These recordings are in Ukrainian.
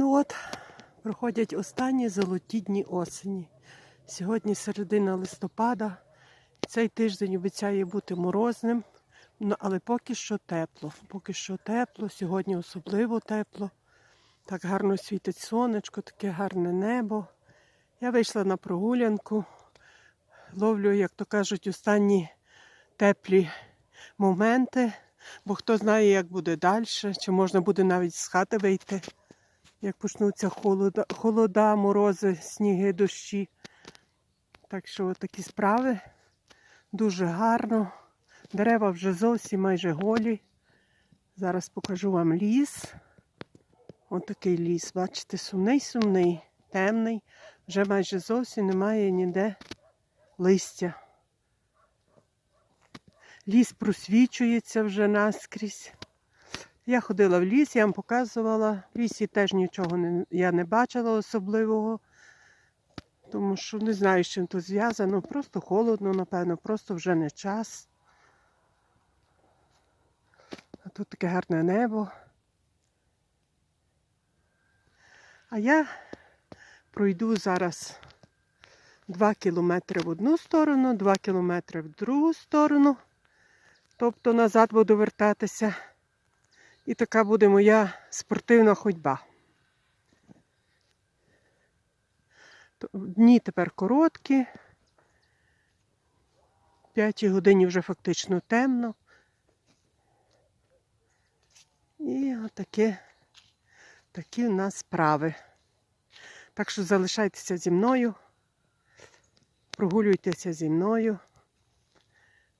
Ну от, проходять останні золоті дні осені. Сьогодні середина листопада. Цей тиждень обіцяє бути морозним, ну, але поки що тепло. Поки що тепло, сьогодні особливо тепло. Так гарно світить сонечко, таке гарне небо. Я вийшла на прогулянку, ловлю, як то кажуть, останні теплі моменти, бо хто знає, як буде далі, чи можна буде навіть з хати вийти, як почнуться холода, холода морози, сніги, дощі. Так що такі справи. Дуже гарно. Дерева вже зовсім майже голі. Зараз покажу вам ліс. Ось такий ліс, бачите, сумний-сумний, темний. Вже майже зовсім немає ніде листя. Ліс просвічується вже наскрізь. Я ходила в ліс, я вам показувала. В лісі теж нічого не, я не бачила особливого, тому що не знаю, з чим то зв'язано. Просто холодно, напевно, просто вже не час. А тут таке гарне небо. А я пройду зараз 2 кілометри в одну сторону, 2 кілометри в другу сторону. Тобто назад буду вертатися. І така буде моя спортивна ходьба. Дні тепер короткі. П'ятій годині вже фактично темно. І отакі такі в нас справи. Так що залишайтеся зі мною, прогулюйтеся зі мною.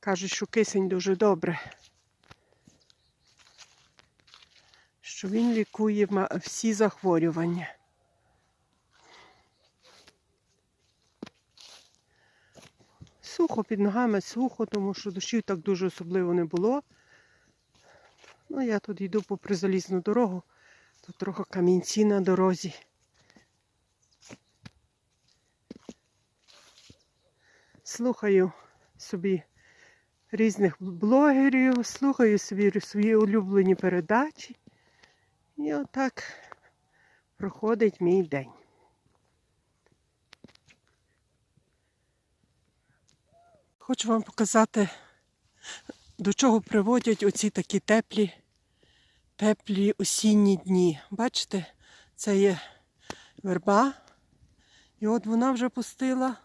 Кажуть, що кисень дуже добре. Що він лікує всі захворювання. Сухо під ногами, сухо, тому що дощів так дуже особливо не було. Ну, я тут йду попри залізну дорогу, тут трохи камінці на дорозі. Слухаю собі різних блогерів, слухаю собі свої улюблені передачі. І отак проходить мій день. Хочу вам показати, до чого приводять оці такі теплі, теплі осінні дні. Бачите, це є верба. І от вона вже пустила,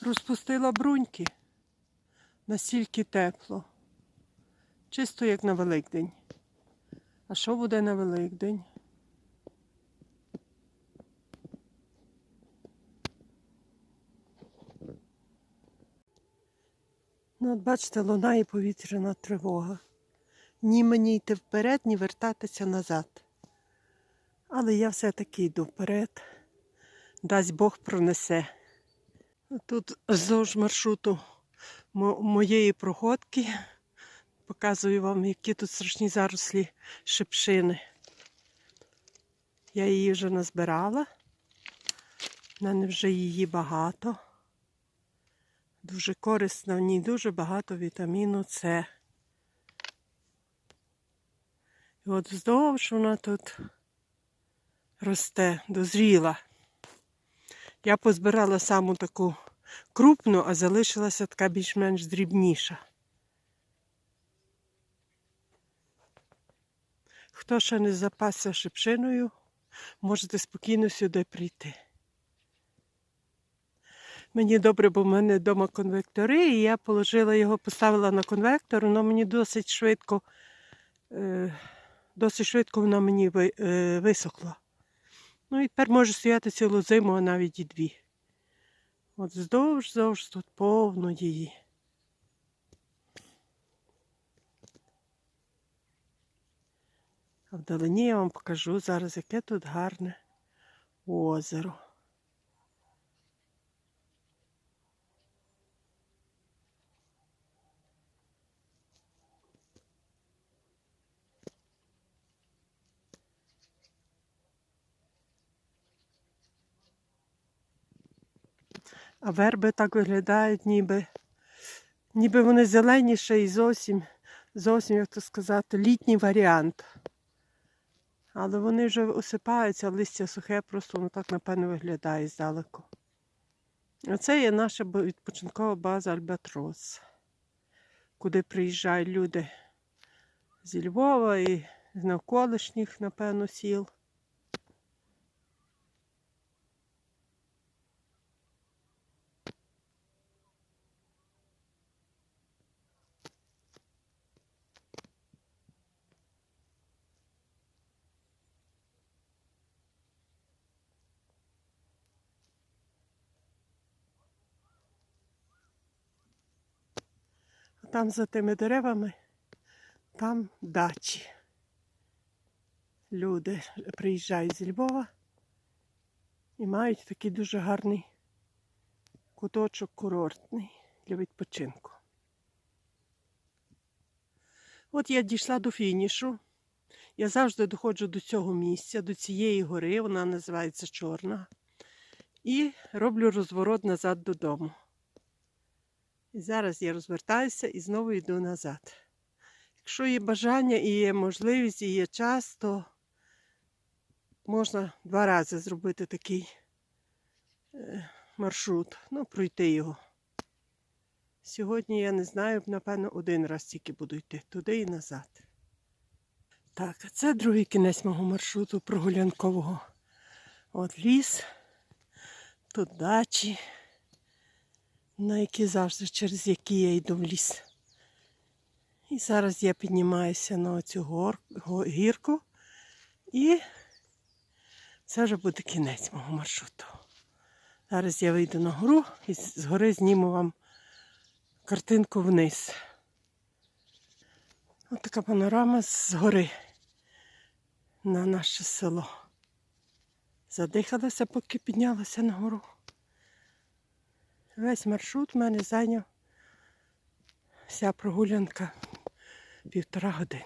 розпустила бруньки. Настільки тепло. Чисто як на Великдень. А що буде на Великдень? Ну, от бачите, лунає повітряна тривога. Ні мені йти вперед, ні вертатися назад. Але я все-таки йду вперед. Дасть Бог пронесе. Тут вздовж маршруту моєї проходки показую вам, які тут страшні зарослі шипшини. Я її вже назбирала. В мене вже її багато. Дуже корисна, в ній дуже багато вітаміну С. І от вздовж вона тут росте, дозріла. Я позбирала саму таку крупну, а залишилася така більш-менш дрібніша. Хто ще не запасся шипшиною, можете спокійно сюди прийти. Мені добре, бо в мене вдома конвектори, і я положила його, поставила на конвектор, воно мені досить швидко, е, досить швидко воно мені е, висохло. Ну і тепер може стояти цілу зиму, а навіть і дві. От здовж, здовж тут повно її. Вдалині я вам покажу зараз, яке тут гарне озеро. А верби так виглядають, ніби, ніби вони зеленіше і зовсім, зовсім, як то сказати, літній варіант. Але вони вже осипаються, листя сухе, просто воно так, напевно, виглядає здалеку. Оце є наша відпочинкова база Альбатрос, куди приїжджають люди зі Львова і з навколишніх, напевно, сіл. Там за тими деревами, там дачі. Люди приїжджають зі Львова і мають такий дуже гарний куточок курортний для відпочинку. От я дійшла до фінішу. Я завжди доходжу до цього місця, до цієї гори, вона називається Чорна. І роблю розворот назад додому. І зараз я розвертаюся і знову йду назад. Якщо є бажання і є можливість, і є час, то можна два рази зробити такий е, маршрут, ну, пройти його. Сьогодні я не знаю, напевно, один раз тільки буду йти туди і назад. Так, а це другий кінець мого маршруту прогулянкового. От ліс, тут дачі на які завжди, через які я йду в ліс. І зараз я піднімаюся на цю гор, гірку, і це вже буде кінець мого маршруту. Зараз я вийду на гору і з з гори зніму вам картинку вниз. Ось така панорама з гори на наше село. Задихалася, поки піднялася на гору. Весь маршрут в мене зайняв вся прогулянка півтора години.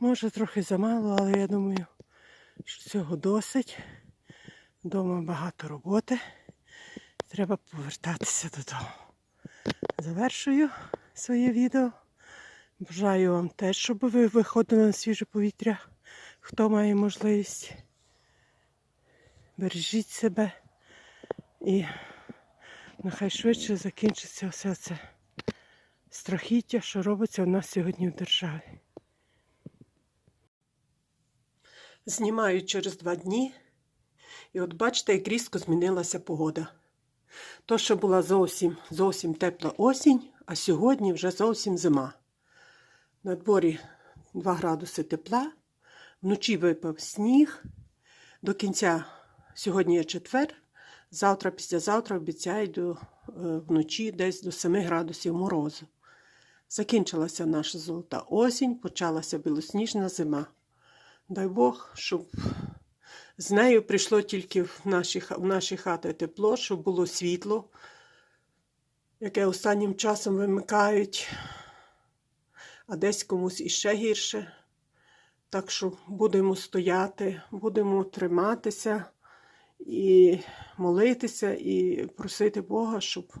Може трохи замало, але я думаю, що цього досить. Вдома багато роботи. Треба повертатися додому. Завершую своє відео. Бажаю вам теж, щоб ви виходили на свіже повітря, хто має можливість. Бережіть себе і нехай швидше закінчиться все це страхіття, що робиться у нас сьогодні в державі. Знімаю через два дні, і от бачите, як різко змінилася погода. То, що була зовсім, зовсім тепла осінь, а сьогодні вже зовсім зима. На дворі 2 градуси тепла, вночі випав сніг. До кінця сьогодні є четвер, завтра, післязавтра обіцяють до, е, вночі десь до 7 градусів морозу. Закінчилася наша золота осінь, почалася білосніжна зима. Дай Бог, щоб з нею прийшло тільки в наші, в наші хати тепло, щоб було світло, яке останнім часом вимикають, а десь комусь іще гірше. Так що будемо стояти, будемо триматися і молитися, і просити Бога, щоб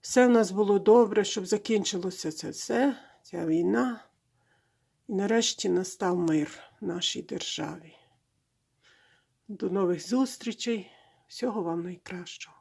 все в нас було добре, щоб закінчилося це все, ця війна. І нарешті настав мир в нашій державі. До нових зустрічей. Всього вам найкращого.